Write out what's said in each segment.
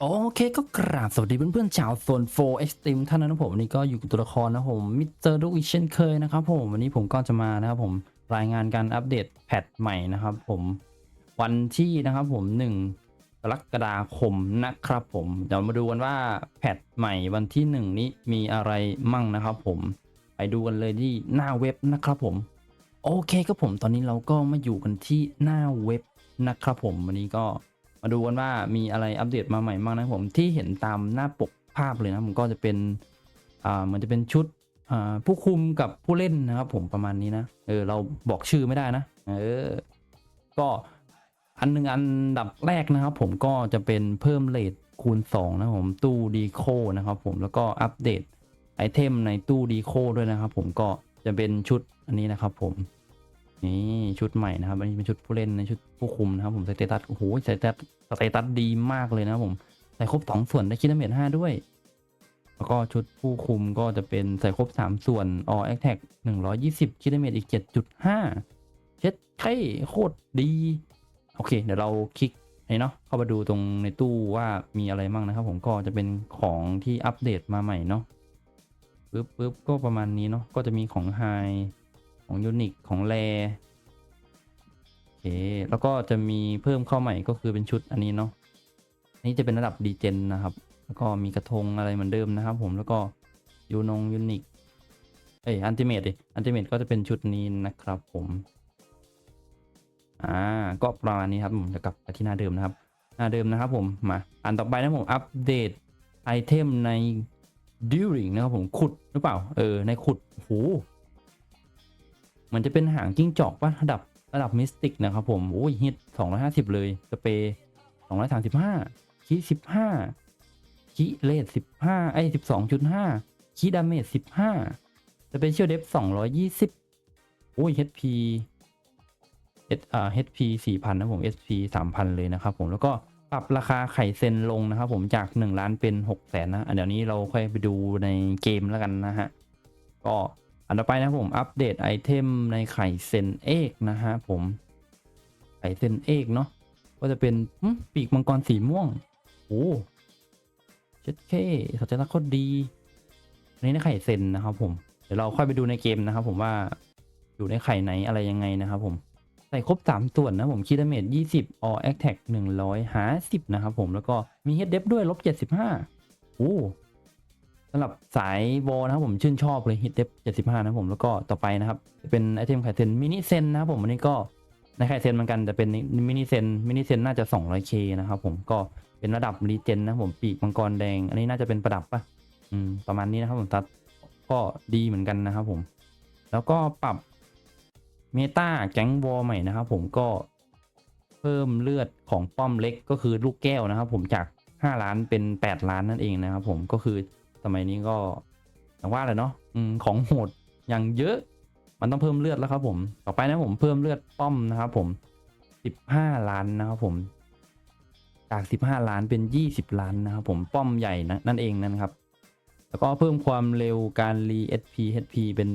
โอเคก็กราบสวัสดีเพื่อนๆชาวโซน4 Extreme ท่านนะครับผมวันนี้ก็อยู่กับตัวละครนะผมมิสเตอร์ดุกอีเช่นเคยนะครับผมวันนี้ผมก็จะมานะครับผมรายงานการอัปเดตแพทใหม่นะครับผมวันที่นะครับผม1กรกฎาคมนะครับผมเดี๋ยวมาดูกันว่าแพทใหม่วันที่ 1 นี้มีอะไรมั่งนะครับผมไปดูกันเลยที่หน้าเว็บนะครับผมโอเคครับผมตอนนี้เราก็มาอยู่กันที่หน้าเว็บนะครับผมวันนี้ก็ มาดูกันว่ามีอะไรอัปเดตมาใหม่บ้างนะผมที่เห็นตามหน้าปกภาพเลยนะผมก็จะเป็นอ่าเหมันจะเป็นชุดอ่าผู้คุมกับผู้เล่นนะครับผมประมาณนี้นะเออเราบอกชื่อไม่ได้นะเออก็อันหนึ่งอันดับแรกนะครับ ผมก็จะเป็นเพิ่มเลทคูณ 2 นะผมตู้ดีโคนะครับผมแล้วก็อัปเดตไอเทมในตู้ดีโคด้วยนะครับผมก็จะเป็นชุดอันนี้นะครับผม นี่ชุดใหม่นะครับอันนี้เป็นชุดผู้เล่นในชุดผู้คุมนะครับผมสเตตัสโอ้โหสเตตัสสเตตัสดีมากเลยนะครับผมใส่ครบสองส่วนได้คิดเมจห้าด้วย แล้วก็ชุดผู้คุมก็จะเป็นใส่ครบสามส่วน all attack หนึ่งร้อยี่สิบคิดเมจอีกเจ็ดจุดห้าเช็ดเท่โคตรดี โอเค เดี๋ยวเราคลิกนี่เนาะเข้ามาดูตรงในตู้ว่ามีอะไรบ้างนะครับ ผมก็จะเป็นของที่อัปเดตมาใหม่เนาะปึ๊บปึ๊บก็ประมาณนี้เนาะก็จะมีของไฮ ของยูนิคของแรโอเคแล้วก็จะมีเพิ่มเข้าใหม่ก็คือเป็นชุดอันนี้เนาะอันนี้จะเป็นระดับดีเจนนะครับ แล้วก็มีกระทงอะไรเหมือนเดิมนะครับ ผมแล้วก็ยูนงยูนิคเอ้ยอันติเมตดิอันติเมตก็จะเป็นชุดนี้นะครับผมอ่าก็ประมาณนี้ครับผมจะกลับไปที่หน้าเดิมนะครับ หน้าเดิมนะครับผมมาอันต่อไปนะผมอัปเดตไอเทมใน during นะครับผมขุดหรือเปล่า เออ ในขุดโอ้โห มันจะเป็นหางกิ้งจอกป่ะระดับระดับมิสติกนะครับผมโอ้ยฮิตสองร้อยห้าสิบเลยสเปรย์สองร้อยสามสิบห้าคีสิบห้าคีเลสสิบห้าไอ้สิบสองจุดห้าคีดาเมจสิบห้าสเปเชียลเดฟสองร้อยยี่สิบโอ้ย HP เอสอ่า HP สี่พันนะผม SP สามพันเลยนะครับผมแล้วก็ปรับราคาไข่เซนลงนะครับผมจากหนึ่งล้านเป็นหกแสนนะอันเดี๋ยวนี้เราค่อยไปดูในเกมแล้วกันนะฮะ ก็ อันต่อไปนะผมอัปเดตไอเทมในไข่เซนเอกนะฮะผม ไข่เซนเอกเนาะก็จะเป็นปีกมังกรสีม่วงโอ้เช็ดเคสัจจะโคตรดีอันนี้ในไข่เซนนะครับผมเดี๋ยวเราค่อยไปดูในเกมนะครับผมว่าอยู่ในไข่ไหนอะไรยังไงนะครับผมใส่ครบ 3 ส่วนนะผมคิดเมจ20 all attack 150 นะครับผมแล้วก็มี head depth ด้วยลบ75โอ้ สำหรับสายวอลนะครับผมชื่นชอบเลยฮิตเดฟ75นะครับผมแล้วก็ต่อไปนะครับ เป็นไอเทมไข่เซนมินิเซนนะครับผมอันนี้ก็ในไข่เซนเหมือนกันแต่เป็นมินิเซนมินิเซนน่าจะ 200k นะครับผมก็เป็นระดับรีเจนนะผมปีกมังกรแดง อันนี้น่าจะเป็นประดับปะอืมประมาณนี้นะครับผมตัดก็ดีเหมือนกันนะครับผม แล้วก็ปรับเมตาแก๊งวอลใหม่นะครับผมก็เพิ่มเลือดของป้อมเล็กก็คือลูกแก้วนะครับผมจาก 5 ล้านเป็น 8 ล้านนั่นเองนะครับผมก็คือ สมัยนี้ก็อย่างว่าเลยเนาะอของโหดอย่างเยอะ มันต้องเพิ่มเลือดแล้วครับผม ต่อไปนะผมเพิ่มเลือดป้อมนะครับผมสิบห้าล้านนะครับผม จากสิบห้าล้านเป็นยี่สิบล้านนะครับผมป้อมใหญ่นะนั่นเองนะครับ แล้วก็เพิ่มความเร็วการรี SP HP เป็น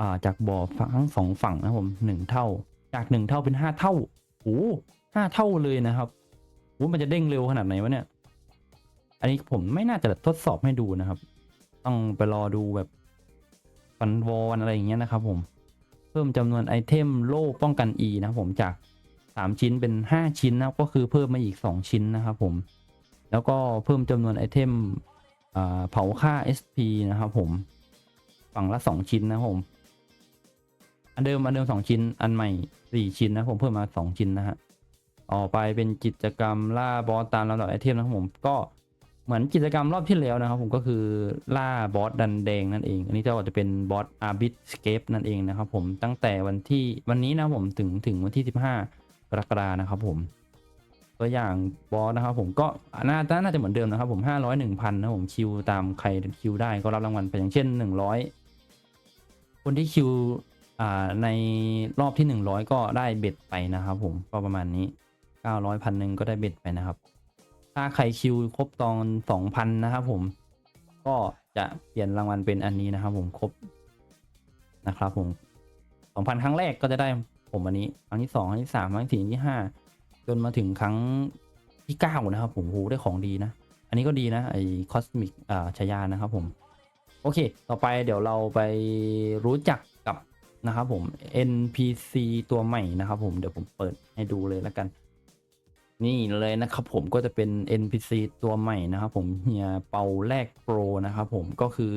อ่าจากบ่อทั้งสองฝั่งนะครับผมหนึ่งเท่า จากหนึ่งเท่าเป็นห้าเท่าโอ้ห้าเท่าเลยนะครับโอ้มันจะเด้งเร็วขนาดไหนวะเนี่ย อันนี้ผมไม่น่าจะทดสอบให้ดูนะครับ ต้องไปรอดูแบบฟันวอนอะไรอย่างเงี้ยนะครับผม เพิ่มจำนวนไอเทมโล่ป้องกัน E นะครับผมจาก 3 ชิ้นเป็น 5 ชิ้นนะก็คือเพิ่มมาอีก 2 ชิ้นนะครับผม แล้วก็เพิ่มจำนวนไอเทมอ่าเผาค่า SP นะครับผม ฝั่งละ 2 ชิ้นนะผม อันเดิมอันเดิม 2 ชิ้น อันใหม่ 4 ชิ้นนะผมเพิ่มมา 2 ชิ้นนะฮะ ต่อไปเป็นกิจกรรมล่าบอสตามลำดับไอเทมนะครับผมก็ เหมือนกิจกรรมรอบที่แล้วนะครับ ผมก็คือล่าบอสดันแดงนั่นเอง อันนี้ก็จะเป็นบอสอาร์บิทสเคปนั่นเองนะครับ ผมตั้งแต่วันที่วันนี้นะผมถึงถึงวันที่ 15กรกฎานะครับ ผม ตัวอย่างบอสนะครับ ผมก็น่าน่าจะเหมือนเดิมนะครับ ผม 500 1,000นะครับผมคิวตามใครคิวได้ก็รับรางวัลไปอย่างเช่น 100 คนที่คิวในรอบที่ 100 ก็ได้เบ็ดไปนะครับ ผมก็ประมาณนี้ 900พันหนึ่งก็ได้เบ็ดไปนะครับ ถ้าใครคิวครบตอน2,000นนะครับผม ก็จะเปลี่ยนรางวัลเป็นอันนี้นะครับผมครบนะครับผม2,000ครั้งแรกก็จะได้ผมอันนี้ ครั้งที่2ครั้งที่3ครั้งที่4ครั้งที่5จนมาถึงครั้งที่9นะครับผมโหได้ของดีนะ อันนี้ก็ดีนะไอ้คอสมิกอ่าชายานะครับผม โอเค ต่อไปเดี๋ยวเราไปรู้จักกับนะครับผม NPC ตัวใหม่นะครับผมเดี๋ยวผมเปิดให้ดูเลยแล้วกัน นี่เลยนะครับผมก็จะเป็น NPC ตัวใหม่นะครับผมเฮียเปาแรกโปรนะครับผมก็คือ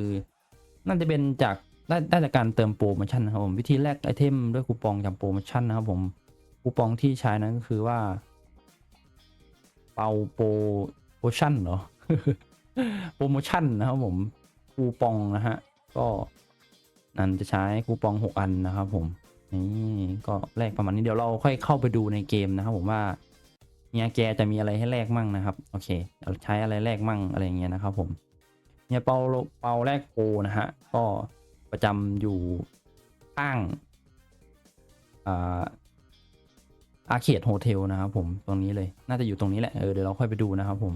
น่าจะเป็นจากได้ได้จากการเติมโปรโมชั่นนะครับผมวิธีแลกไอเทมด้วยคูปองจากโปรโมชั่นนะครับผมคูปองที่ใช้นั้นก็คือว่า เปาโปรโมชั่นเหรอโปรโมชั่นนะครับผมคูปองนะฮะก็นั่นจะใช้คูปอง 6 อันนะครับผมนี่ก็แลกประมาณนี้เดี๋ยวเราค่อยเข้าไปดูในเกมนะครับผมว่า เนี่ยแกจะมีอะไรให้แลกมั่งนะครับโอเคเดี๋ยวใช้อะไรแลกมั่งอะไรเงี้ยนะครับผมเนี่ยเปาเปาแลกโปรนะฮะก็ประจำอยู่ข้างอ่าอาเขตโฮเทลนะครับผมตรงนี้เลยน่าจะอยู่ตรงนี้แหละเออเดี๋ยวเราค่อยไปดูนะครับผม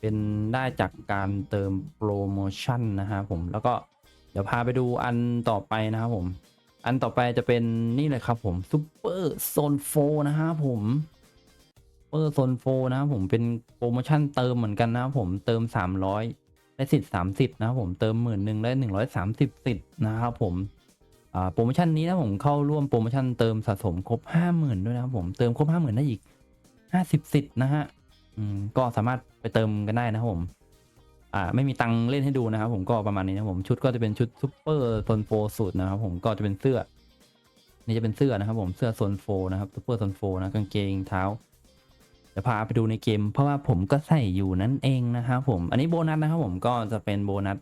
เป็นได้จากการเติมโปรโมชั่นนะครับผมแล้วก็เดี๋ยวพาไปดูอันต่อไปนะครับผม อันต่อไปจะเป็นนี่เลยครับผมซูเปอร์โซนโฟนะครับผม อร์โซนโฟนะครับผมเป็นโปรโมชั่นเติมเหมือนกันนะครับผมเติม 300 ได้สิทธิ์30 นะครับผมเติมหมื่นหนึ่งได้ 130 สิทธิ์นะครับผมโปรโมชั่นนี้นะผมเข้าร่วมโปรโมชั่นเติมสะสมครบ 50,000 ด้วยนะครับผมเติมครบ 50,000 ได้อีก 50 สิทธิ์นะฮะก็สามารถไปเติมกันได้นะครับผมไม่มีตังเล่นให้ดูนะครับผมก็ประมาณนี้นะผมชุดก็จะเป็นชุดซูเปอร์โซนโฟสูตรนะครับผมก็จะเป็นเสื้อ นี่จะเป็นเสื้อนะครับผมเสื้อโซนโฟนะครับซูเปอร์โซนโฟนะกางเกงเท้า เดี๋ยวพาไปดูในเกม เพราะว่าผมก็ใส่อยู่นั่นเองนะครับผม อันนี้โบนัสนะครับผมก็จะเป็นโบนัส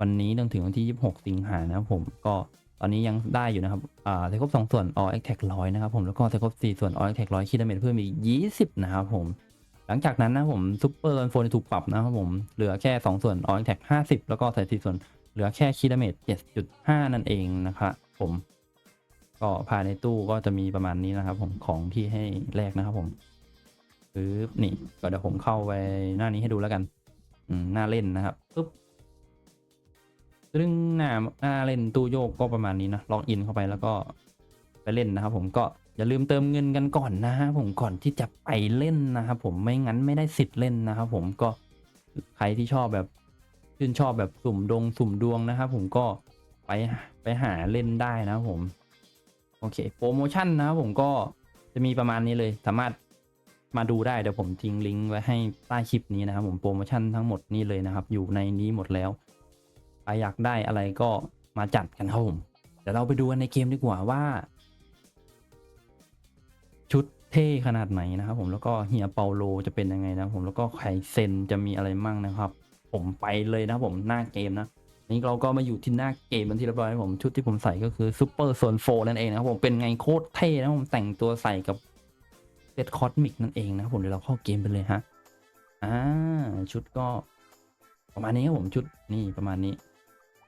วันนี้จนถึงวันที่ 26 สิงหานะครับผมก็ตอนนี้ยังได้อยู่นะครับ อ่าเทครบ2ส่วน all attack ร้อยนะครับผม แล้วก็เทครบ4ส่วน all attack ร้อยคิดดาเมจเพิ่มอีก 20 นะครับผม หลังจากนั้นนะผมซูเปอร์โฟนถูกปรับนะครับผม เหลือแค่ 2 ส่วนออ t แท็ก50แล้วก็ใส่4ส่วนเหลือแค่คีดาเมจ7.5นั่นเองนะครับผม ก็ภายในตู้ก็จะมีประมาณนี้นะครับผม ของที่ให้แลกนะครับผม ปึ๊บนี่ก็เดี๋ยวผมเข้าไปหน้านี้ให้ดูแล้วกัน อืมหน้าเล่นนะครับปึ๊บซึ่งหน้าหน้าเล่นตู้โยกก็ประมาณนี้นะล็อกอินเข้าไปแล้วก็ไปเล่นนะครับ ผมก็อย่าลืมเติมเงินกันก่อนนะฮะผมก่อนที่จะไปเล่นนะครับผมไม่งั้นไม่ได้สิทธิ์เล่นนะครับผมก็ใครที่ชอบแบบชื่นชอบแบบสุ่มดวงสุ่มดวงนะครับผมก็ไปไปหาเล่นได้นะครับผม โอเคโปรโมชั่นนะครับผมก็จะมีประมาณนี้เลยสามารถ มาดูได้เดี๋ยวผมทิ้งลิงก์ไว้ให้ใต้คลิปนี้นะครับ ผมโปรโมชั่นทั้งหมดนี่เลยนะครับ อยู่ในนี้หมดแล้วใครอยากได้อะไรก็มาจัดกันครับผมเดี๋ยวเราไปดูกันในเกมดีกว่าว่า ชุดเท่ขนาดไหนนะครับ ผมแล้วก็เฮียเปาโลจะเป็นยังไงนะผมแล้วก็ไคเซนจะมีอะไรมั่งนะครับ ผมไปเลยนะผมหน้าเกมนะนี่เราก็มาอยู่ที่หน้าเกมเป็นที่เรียบร้อยผมชุดที่ผมใส่ก็คือซูเปอร์โซนโฟนั่นเองนะครับผมเป็นไงโคตรเท่นะผมแต่งตัวใส่กับ เซตคอสมิกนั่นเองนะครับผมเดี๋ยวเราเข้าเกมไปเลยฮะอ่าชุดก็ประมาณนี้ครับผมชุดนี่ประมาณนี้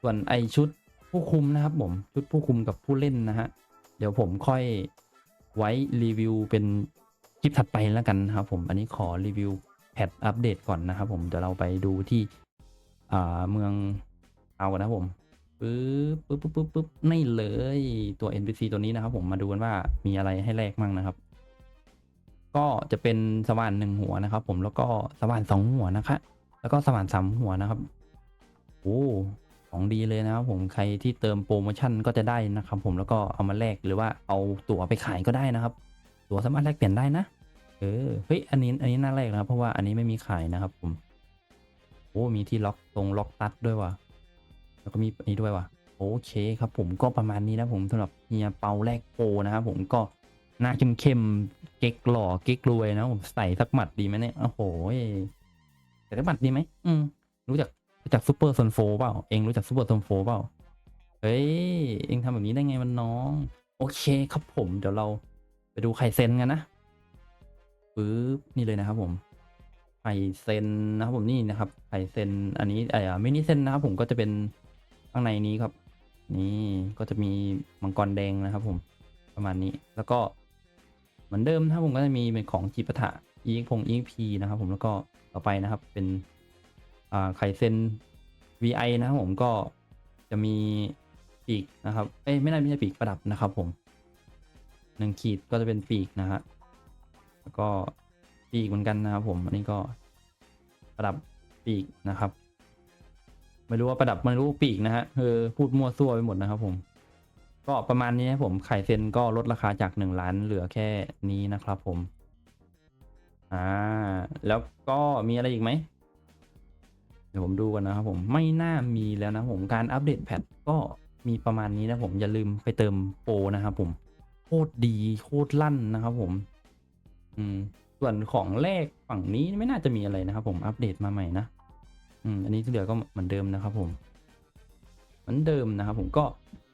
ส่วนไอชุดผู้คุมนะครับผมชุดผู้คุมกับผู้เล่นนะฮะเดี๋ยวผมค่อยไว้รีวิวเป็นคลิปถัดไปแล้วกันนะครับผมอันนี้ขอรีวิวแพทอัปเดตก่อนนะครับผมเดี๋ยวเราไปดูที่อ่าเมืองเอากันนะผมปึ๊บปึ๊บปึ๊บปึ๊บปึ๊บนี่เลยตัว NPC ตัวนี้นะครับผมมาดูกันว่ามีอะไรให้แลกมั่งนะครับ ก็จะเป็นสว่านหนึ่งหัวนะครับ ผมแล้วก็สว่านสองหัวนะคะแล้วก็สว่านสามหัวนะครับโอ้ของดีเลยนะครับผมใครที่เติมโปรโมชั่นก็จะได้นะครับ ผมแล้วก็เอามาแลกหรือว่าเอาตั๋วไปขายก็ได้นะครับ ตั๋วสามารถแลกเปลี่ยนได้นะเออเฮ้ยอันนี้อันนี้น่าแลกนะครับเพราะว่าอันนี้ไม่มีขายนะครับผมโอ้มีที่ล็อกตรงล็อกตัดด้วยว่ะแล้วก็มีอันนี้ด้วยว่ะโอเคครับผมก็ประมาณนี้นะผมสำหรับเฮียเปาแลกโปรนะครับผมก็ หน้าเข้มๆเก๊กหล่อเก๊กรวยนะผมใส่สักหมัดดีไหมเนี่ยโอ้โหใส่สักหมัดดีไหมอืมรู้จักรู้จักซูเปอร์โซนโฟเปล่าเองรู้จักซูเปอร์โซนโฟเปล่าเฮ้ยเองทำแบบนี้ได้ไงมันน้อง โอเคครับผมเดี๋ยวเราไปดูไข่เซนกันนะปึ๊บนี่เลยนะครับผมไข่เซนนะครับผมนี่นะครับไข่เซนอันนี้ไอ้มินิเซนนะครับผมก็จะเป็นข้างในนี้ครับ นี่ก็จะมีมังกรแดงนะครับผมประมาณนี้แล้วก็ เหมือนเดิมนะครับผมก็จะมีเป็นของจิปะทะอีกพงอีกพีนะครับผมแล้วก็ต่อไปนะครับเป็นไข่เซน VI นะครับผมก็จะมีปีกนะครับเอ้ยไม่ได้ไม่ใช่ปีกประดับนะครับผมหนึ่งขีดก็จะเป็นปีกนะฮะแล้วก็ปีกเหมือนกันนะครับผมอันนี้ก็ประดับปีกนะครับ ไม่รู้ว่าประดับไม่รู้ปีกนะฮะเออพูดมั่วซั่วไปหมดนะครับผม ก็ประมาณนี้ครับผมไข่เซนก็ลดราคาจากหนึ่งล้านเหลือแค่นี้นะครับผม อ่า แล้วก็มีอะไรอีกไหม เดี๋ยวผมดูกันนะครับผมไม่น่ามีแล้วนะผมการอัปเดตแพทก็มีประมาณนี้นะผมอย่าลืมไปเติมโปรนะครับผม โคตรดีโคตรลั่นนะครับผม อืม ส่วนของแรกฝั่งนี้ไม่น่าจะมีอะไรนะครับผมอัปเดตมาใหม่นะ อืม อันนี้ที่เหลือก็เหมือนเดิมนะครับผม เหมือนเดิมนะครับผมก็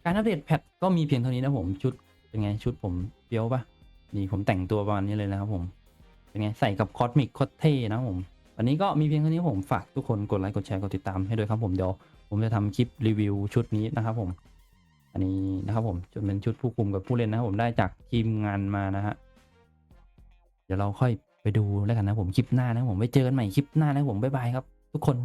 การอัปเดตแพทก็มีเพียงเท่านี้นะผมชุดเป็นไงชุดผมเฟี้ยวปะนี่ผมแต่งตัวประมาณนี้เลยนะครับผมเป็นไงใส่กับคอสมิกคตรเท่นะผมวันนี้ก็มีเพียงเท่านี้ผมฝากทุกคนกดไลค์กดแชร์กดติดตามให้ด้วยครับผมเดี๋ยวผมจะทำคลิปรีวิวชุดนี้นะครับผม อันนี้นะครับผมจนเป็นชุดผู้คุมกับผู้เล่นนะครับผมได้จากทีมงานมานะฮะเดี๋ยวเราค่อยไปดูแล้วกันนะผมคลิปหน้านะผมไว้เจอกันใหม่คลิปหน้านะผมบ๊ายบายครับ ทุกคน